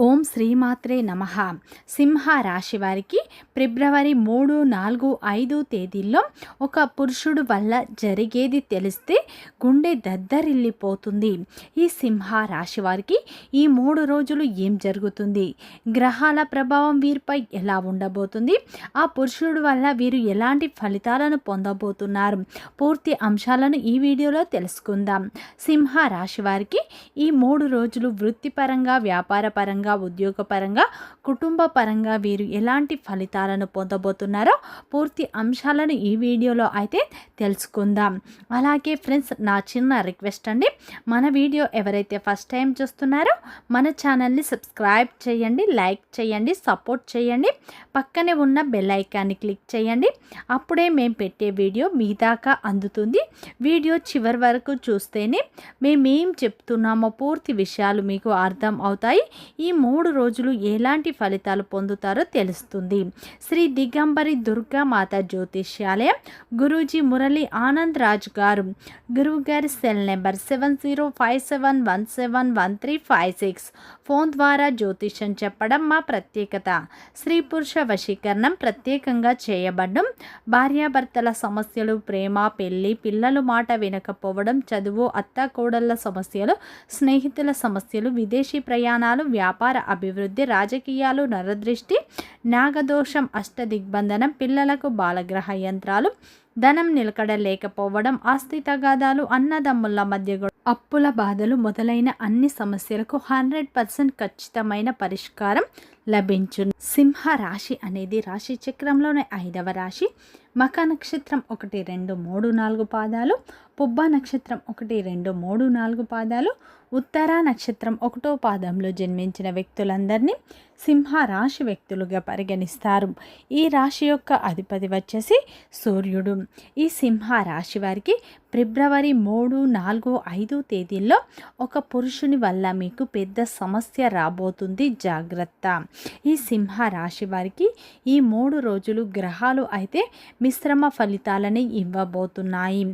o ఓం శ్రీమాత్రే నమ. సింహ రాశి వారికి ఫిబ్రవరి మూడు నాలుగు ఐదు తేదీల్లో ఒక పురుషుడు వల్ల జరిగేది తెలిస్తే గుండె దద్దరిల్లిపోతుంది. ఈ సింహ రాశి వారికి ఈ మూడు రోజులు ఏం జరుగుతుంది? గ్రహాల ప్రభావం వీరిపై ఎలా ఉండబోతుంది? ఆ పురుషుడు వల్ల వీరు ఎలాంటి ఫలితాలను పొందబోతున్నారు? పూర్తి అంశాలను ఈ వీడియోలో తెలుసుకుందాం. సింహ రాశి వారికి ఈ మూడు రోజులు వృత్తిపరంగా వ్యాపారపరంగా ఉద్యోగపరంగా కుటుంబ పరంగా వీరు ఎలాంటి ఫలితాలను పొందబోతున్నారో పూర్తి అంశాలను ఈ వీడియోలో అయితే తెలుసుకుందాం. అలాగే ఫ్రెండ్స్ నా చిన్న రిక్వెస్ట్ అండి. మన వీడియో ఎవరైతే ఫస్ట్ టైం చూస్తున్నారో మన ఛానల్ని సబ్స్క్రైబ్ చేయండి లైక్ చేయండి సపోర్ట్ చేయండి. పక్కనే ఉన్న బెల్ ఐకాన్ని క్లిక్ చేయండి. అప్పుడే మేము పెట్టే వీడియో మీ దాకా అందుతుంది. వీడియో చివరి వరకు చూస్తేనే మేమేం చెప్తున్నామో పూర్తి విషయాలు మీకు అర్థం అవుతాయి. ఈ మూడు మూడు రోజులు ఎలాంటి ఫలితాలు పొందుతారో తెలుస్తుంది. శ్రీ దిగంబరి దుర్గా మాత జ్యోతిష్యాలయం గురూజీ మురళి ఆనంద్ రాజ్ గారు. గురువు గారి cell number seven zero five seven one seven one three five six. Phone ద్వారా జ్యోతిష్యం చెప్పడం మా ప్రత్యేకత. స్త్రీ పురుష వశీకరణం ప్రత్యేకంగా చేయబడడం భార్యాభర్తల సమస్యలు ప్రేమ పెళ్ళి పిల్లలు మాట వినకపోవడం చదువు అత్త కోడళ్ళ సమస్యలు స్నేహితుల సమస్యలు విదేశీ ప్రయాణాలు వ్యాపార అభివృద్ధి రాజకీయాలు నరదృష్టి నాగదోషం అష్టదిగ్బంధనం పిల్లలకు బాలగ్రహ యంత్రాలు ధనం నిలకడ లేకపోవడం ఆస్తి తగాదాలు అన్నదమ్ముల మధ్య అప్పుల బాధలు మొదలైన అన్ని సమస్యలకు హండ్రెడ్ పర్సెంట్ ఖచ్చితమైన పరిష్కారం లభించు. సింహ రాశి అనేది రాశి చక్రంలోనే ఐదవ రాశి. మక నక్షత్రం ఒకటి రెండు మూడు నాలుగు పాదాలు. పుబ్బ నక్షత్రం ఒకటి రెండు మూడు నాలుగు పాదాలు. ఉత్తర నక్షత్రం ఒకటో పాదంలో జన్మించిన వ్యక్తులందరినీ సింహ రాశి వ్యక్తులుగా పరిగణిస్తారు. ఈ రాశి యొక్క అధిపతి వచ్చేసి సూర్యుడు. ఈ సింహ రాశి వారికి ఫిబ్రవరి మూడు నాలుగు ఐదు తేదీల్లో ఒక పురుషుని వల్ల మీకు పెద్ద సమస్య రాబోతుంది. జాగ్రత్త. ఈ సింహ రాశి వారికి ఈ మూడు రోజులు గ్రహాలు అయితే మిశ్రమ ఫలితాలని ఇవ్వబోతున్నాయి.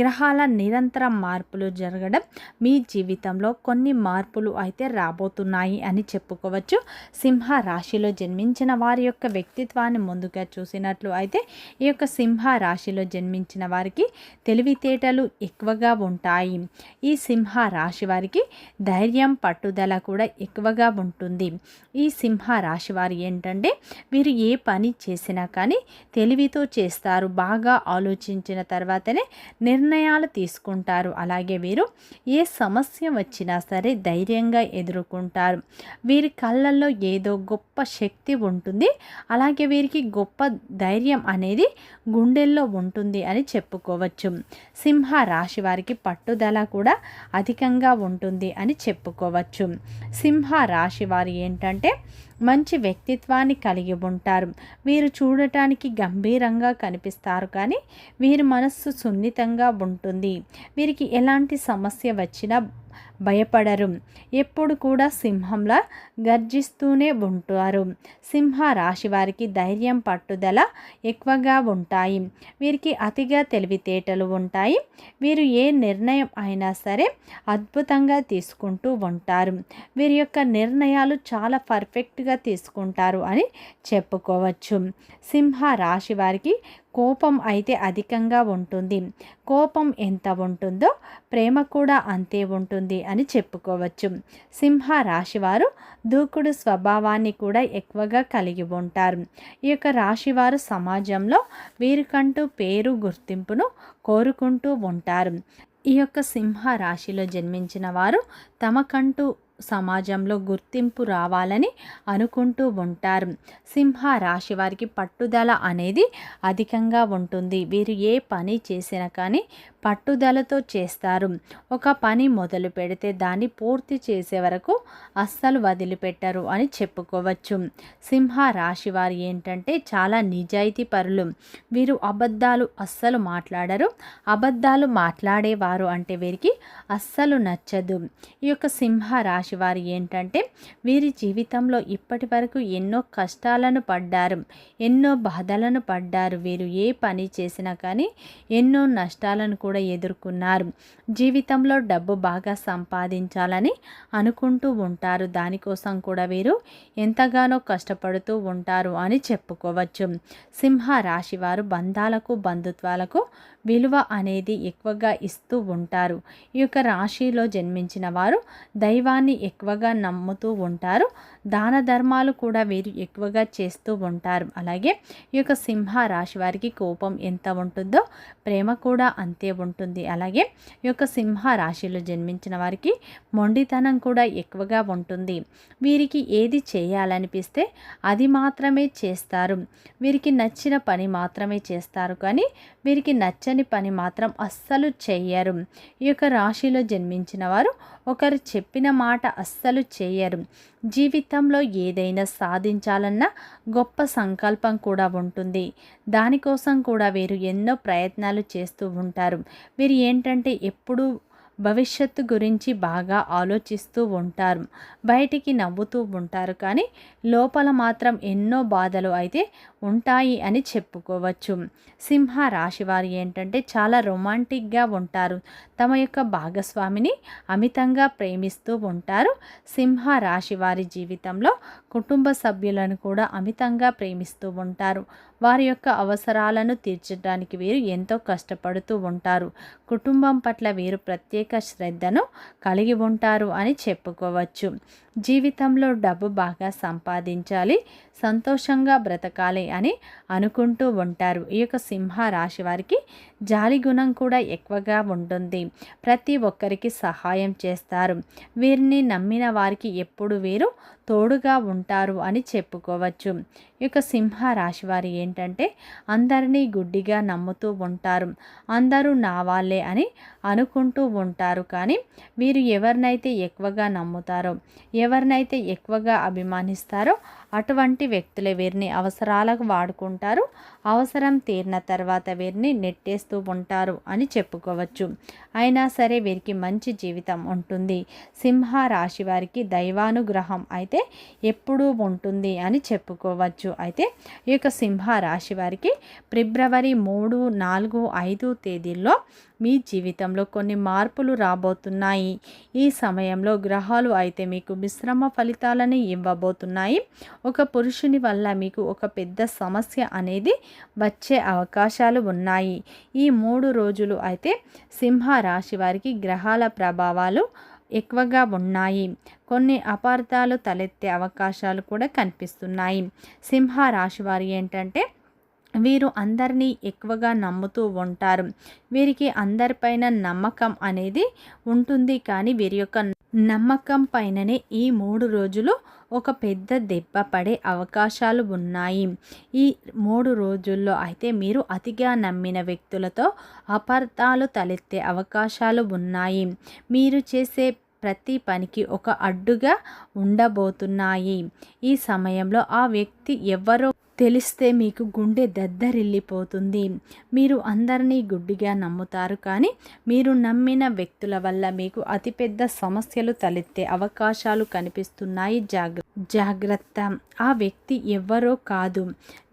గ్రహాల నిరంతర మార్పులు జరగడం మీ జీవితంలో కొన్ని మార్పులు అయితే రాబోతున్నాయి అని చెప్పుకోవచ్చు. సింహ సింహ రాశిలో జన్మించిన వారి యొక్క వ్యక్తిత్వాన్ని ముందుగా చూసినట్లు అయితే ఈ యొక్క సింహ రాశిలో జన్మించిన వారికి తెలివితేటలు ఎక్కువగా ఉంటాయి. ఈ సింహ రాశి వారికి ధైర్యం పట్టుదల కూడా ఎక్కువగా ఉంటుంది. ఈ సింహ రాశి వారు ఏంటంటే వీరు ఏ పని చేసినా కానీ తెలివితో చేస్తారు. బాగా ఆలోచించిన తర్వాతనే నిర్ణయాలు తీసుకుంటారు. అలాగే వీరు ఏ సమస్య వచ్చినా సరే ధైర్యంగా ఎదుర్కొంటారు. వీరి కళ్ళల్లో ఏదో గొప్ప శక్తి ఉంటుంది. అలాగే వీరికి గొప్ప ధైర్యం అనేది గుండెల్లో ఉంటుంది అని చెప్పుకోవచ్చు. సింహ రాశి వారికి పట్టుదల కూడా అధికంగా ఉంటుంది అని చెప్పుకోవచ్చు. సింహ రాశి వారు ఏంటంటే మంచి వ్యక్తిత్వాన్ని కలిగి ఉంటారు. వీరు చూడటానికి గంభీరంగా కనిపిస్తారు కానీ వీరి మనస్సు సున్నితంగా ఉంటుంది. వీరికి ఎలాంటి సమస్య వచ్చినా భయపడరు. ఎప్పుడు కూడా సింహంలా గర్జిస్తూనే ఉంటారు. సింహ రాశి వారికి ధైర్యం పట్టుదల ఎక్కువగా ఉంటాయి. వీరికి అతిగా తెలివితేటలు ఉంటాయి. వీరు ఏ నిర్ణయం అయినా సరే అద్భుతంగా తీసుకుంటూ ఉంటారు. వీరి యొక్క నిర్ణయాలు చాలా పర్ఫెక్ట్గా తీసుకుంటారు అని చెప్పుకోవచ్చు. సింహ రాశి వారికి కోపం అయితే అధికంగా ఉంటుంది. కోపం ఎంత ఉంటుందో ప్రేమ కూడా అంతే ఉంటుంది అని చెప్పుకోవచ్చు. సింహ రాశివారు దూకుడు స్వభావాన్ని కూడా ఎక్కువగా కలిగి ఉంటారు. ఈ యొక్క రాశివారు సమాజంలో వీరికంటూ పేరు గుర్తింపును కోరుకుంటూ ఉంటారు. ఈ యొక్క సింహ రాశిలో జన్మించిన వారు తమకంటూ సమాజంలో గుర్తింపు రావాలని అనుకుంటూ ఉంటారు. సింహ రాశి వారికి పట్టుదల అనేది అధికంగా ఉంటుంది. వీరు ఏ పని చేసినా కానీ పట్టుదలతో చేస్తారు. ఒక పని మొదలు పెడితే దాన్ని పూర్తి చేసే వరకు అస్సలు వదిలిపెట్టరు అని చెప్పుకోవచ్చు. సింహ రాశి వారు ఏంటంటే చాలా నిజాయితీ పరులు. వీరు అబద్ధాలు అస్సలు మాట్లాడరు. అబద్ధాలు మాట్లాడేవారు అంటే వీరికి అస్సలు నచ్చదు. ఈ యొక్క సింహ రాశి వారు ఏంటంటే వీరి జీవితంలో ఇప్పటి వరకు ఎన్నో కష్టాలను పడ్డారు. ఎన్నో బాధలను పడ్డారు. వీరు ఏ పని చేసినా కానీ ఎన్నో నష్టాలను కూడా కూడా ఎదుర్కొన్నారు. జీవితంలో డబ్బు బాగా సంపాదించాలని అనుకుంటూ ఉంటారు. దానికోసం కూడా వీరు ఎంతగానో కష్టపడుతూ ఉంటారు అని చెప్పుకోవచ్చు. సింహ రాశి వారు బంధాలకు బంధుత్వాలకు విలువ అనేది ఎక్కువగా ఇస్తూ ఉంటారు. ఈ యొక్క రాశిలో జన్మించిన వారు దైవాన్ని ఎక్కువగా నమ్ముతూ ఉంటారు. దాన ధర్మాలు కూడా వీరు ఎక్కువగా చేస్తూ ఉంటారు. అలాగే ఈ యొక్క సింహ రాశి వారికి కోపం ఎంత ఉంటుందో ప్రేమ కూడా అంతే ఉంటుంది. అలాగే ఈ యొక్క సింహ రాశిలో జన్మించిన వారికి మొండితనం కూడా ఎక్కువగా ఉంటుంది. వీరికి ఏది చేయాలనిపిస్తే అది మాత్రమే చేస్తారు. వీరికి నచ్చిన పని మాత్రమే చేస్తారు. కానీ వీరికి నచ్చని పని మాత్రం అస్సలు చేయరు ఈ యొక్క రాశిలో జన్మించిన వారు ఒకరు చెప్పిన మాట అస్సలు చేయరు. జీవితంలో ఏదైనా సాధించాలన్న గొప్ప సంకల్పం కూడా ఉంటుంది. దానికోసం కూడా వీరు ఎన్నో ప్రయత్నాలు చేస్తూ ఉంటారు. వీరు ఏంటంటే ఎప్పుడూ భవిష్యత్తు గురించి బాగా ఆలోచిస్తూ ఉంటారు. బయటికి నవ్వుతూ ఉంటారు. కానీ లోపల మాత్రం ఎన్నో బాధలు అయితే ఉంటాయి అని చెప్పుకోవచ్చు. సింహ రాశి వారు ఏంటంటే చాలా రొమాంటిక్గా ఉంటారు. తమ యొక్క భాగస్వామిని అమితంగా ప్రేమిస్తూ ఉంటారు. సింహ రాశి వారి జీవితంలో కుటుంబ సభ్యులను కూడా అమితంగా ప్రేమిస్తూ ఉంటారు. వారి యొక్క అవసరాలను తీర్చడానికి వీరు ఎంతో కష్టపడుతూ ఉంటారు. కుటుంబం పట్ల వీరు ప్రత్యేక శ్రద్ధను కలిగి ఉంటారు అని చెప్పుకోవచ్చు. జీవితంలో డబ్బు బాగా సంపాదించాలి సంతోషంగా బ్రతకాలి అని అనుకుంటూ ఉంటారు. ఈ యొక్క సింహ రాశి వారికి జాలి గుణం కూడా ఎక్కువగా ఉంటుంది. ప్రతి ఒక్కరికి సహాయం చేస్తారు. వీరిని నమ్మిన వారికి ఎప్పుడు వీరు తోడుగా ఉంటారు అని చెప్పుకోవచ్చు. ఈ యొక్క సింహ రాశి వారు ఏంటంటే అందరినీ గుడ్డిగా నమ్ముతూ ఉంటారు. అందరూ నా వాళ్ళే అని అనుకుంటూ ఉంటారు. కానీ వీరు ఎవరినైతే ఎక్కువగా నమ్ముతారో ఎవరినైతే ఎక్కువగా అభిమానిస్తారో అటువంటి వ్యక్తులే వీరిని అవసరాలకు వాడుకుంటారు. అవసరం తీరిన తర్వాత వీరిని నెట్టేస్తూ ఉంటారు అని చెప్పుకోవచ్చు. అయినా సరే వీరికి మంచి జీవితం ఉంటుంది. సింహ రాశి వారికి దైవానుగ్రహం అయితే ఎప్పుడూ ఉంటుంది అని చెప్పుకోవచ్చు. అయితే ఈ యొక్క సింహ రాశి వారికి ఫిబ్రవరి మూడు నాలుగు ఐదు తేదీల్లో మీ జీవితంలో కొన్ని మార్పులు రాబోతున్నాయి. ఈ సమయంలో గ్రహాలు అయితే మీకు మిశ్రమ ఫలితాలని ఇవ్వబోతున్నాయి. ఒక పురుషుని వల్ల మీకు ఒక పెద్ద సమస్య అనేది వచ్చే అవకాశాలు ఉన్నాయి. ఈ మూడు రోజులు అయితే సింహ రాశి వారికి గ్రహాల ప్రభావాలు ఎక్కువగా ఉన్నాయి. కొన్ని అపార్థాలు తలెత్తే అవకాశాలు కూడా కనిపిస్తున్నాయి. సింహ రాశి వారు ఏంటంటే వీరు అందరినీ ఎక్కువగా నమ్ముతూ ఉంటారు. వీరికి అందరిపైన నమ్మకం అనేది ఉంటుంది. కానీ వీరి యొక్క నమ్మకం పైననే ఈ మూడు రోజులు ఒక పెద్ద దెబ్బ పడే అవకాశాలు ఉన్నాయి. ఈ మూడు రోజుల్లో అయితే మీరు అతిగా నమ్మిన వ్యక్తులతో అపార్థాలు తలెత్తే అవకాశాలు ఉన్నాయి. మీరు చేసే ప్రతి పనికి ఒక అడ్డుగా ఉండబోతున్నాయి. ఈ సమయంలో ఆ వ్యక్తి ఎవరో తెలిస్తే మీకు గుండె దద్దరిల్లిపోతుంది. మీరు అందరినీ గుడ్డిగా నమ్ముతారు కానీ మీరు నమ్మిన వ్యక్తుల వల్ల మీకు అతిపెద్ద సమస్యలు తలెత్తే అవకాశాలు కనిపిస్తున్నాయి. జాగ్ర జాగ్రత్త. ఆ వ్యక్తి ఎవరో కాదు.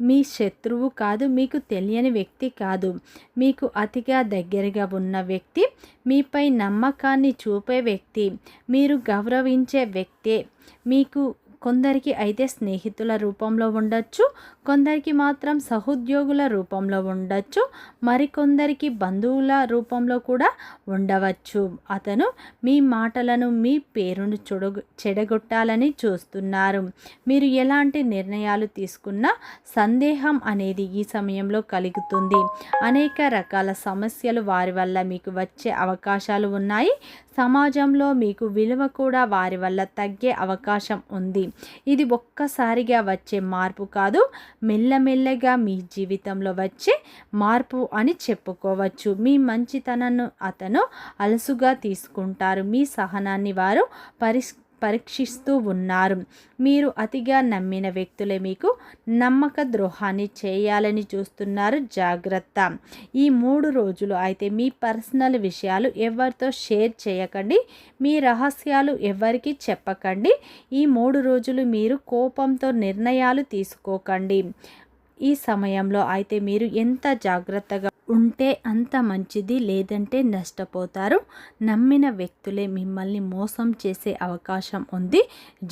మీ శత్రువు కాదు మీకు తెలియని వ్యక్తి కాదు. మీకు అతిగా దగ్గరగా ఉన్న వ్యక్తి మీపై నమ్మకాన్ని చూపే వ్యక్తి మీరు గౌరవించే వ్యక్తే మీకు కొందరికి అయితే స్నేహితుల రూపంలో ఉండొచ్చు కొందరికి మాత్రం సహోద్యోగుల రూపంలో ఉండొచ్చు మరికొందరికి బంధువుల రూపంలో కూడా ఉండవచ్చు. అతను మీ మాటలను మీ పేరును చెడగొ చెడగొట్టాలని చూస్తున్నారు. మీరు ఎలాంటి నిర్ణయాలు తీసుకున్నా సందేహం అనేది ఈ సమయంలో కలుగుతుంది. అనేక రకాల సమస్యలు వారి వల్ల మీకు వచ్చే అవకాశాలు ఉన్నాయి. సమాజంలో మీకు విలువ కూడా వారి వల్ల తగ్గే అవకాశం ఉంది. ఇది ఒక్కసారిగా వచ్చే మార్పు కాదు. మెల్లమెల్లగా మీ జీవితంలో వచ్చే మార్పు అని చెప్పుకోవచ్చు. మీ మంచితనను అతను అలసుగా తీసుకుంటారు. మీ సహనాన్ని వారు పరిస్ పరీక్షిస్తూ ఉన్నారు. మీరు అతిగా నమ్మిన వ్యక్తులే మీకు నమ్మక ద్రోహాన్ని చేయాలని చూస్తున్నారు. జాగ్రత్త. ఈ మూడు రోజులు అయితే మీ పర్సనల్ విషయాలు ఎవరితో షేర్ చేయకండి. మీ రహస్యాలు ఎవరికి చెప్పకండి. ఈ మూడు రోజులు మీరు కోపంతో నిర్ణయాలు తీసుకోకండి. ఈ సమయంలో అయితే మీరు ఎంత జాగ్రత్తగా ఉంటే అంత మంచిది లేదంటే నష్టపోతారు. నమ్మిన వ్యక్తులే మిమ్మల్ని మోసం చేసే అవకాశం ఉంది.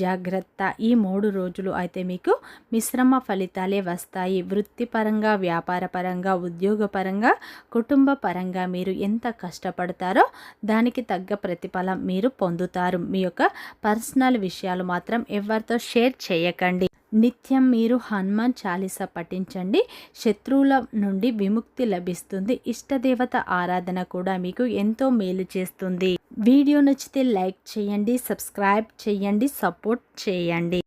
జాగ్రత్త. ఈ మూడు రోజులు అయితే మీకు మిశ్రమ ఫలితాలే వస్తాయి. వృత్తిపరంగా వ్యాపారపరంగా ఉద్యోగపరంగా కుటుంబ పరంగా మీరు ఎంత కష్టపడతారో దానికి తగ్గ ప్రతిఫలం మీరు పొందుతారు. మీ యొక్క పర్సనల్ విషయాలు మాత్రం ఎవరితో షేర్ చేయకండి. నిత్యం మీరు హనుమాన్ చాలీస పఠించండి. శత్రువుల నుండి విముక్తి లభిస్తుంది. ఇష్టదేవత ఆరాధన కూడా మీకు ఎంతో మేలు చేస్తుంది. వీడియో నచ్చితే లైక్ చేయండి సబ్స్క్రైబ్ చేయండి సపోర్ట్ చేయండి.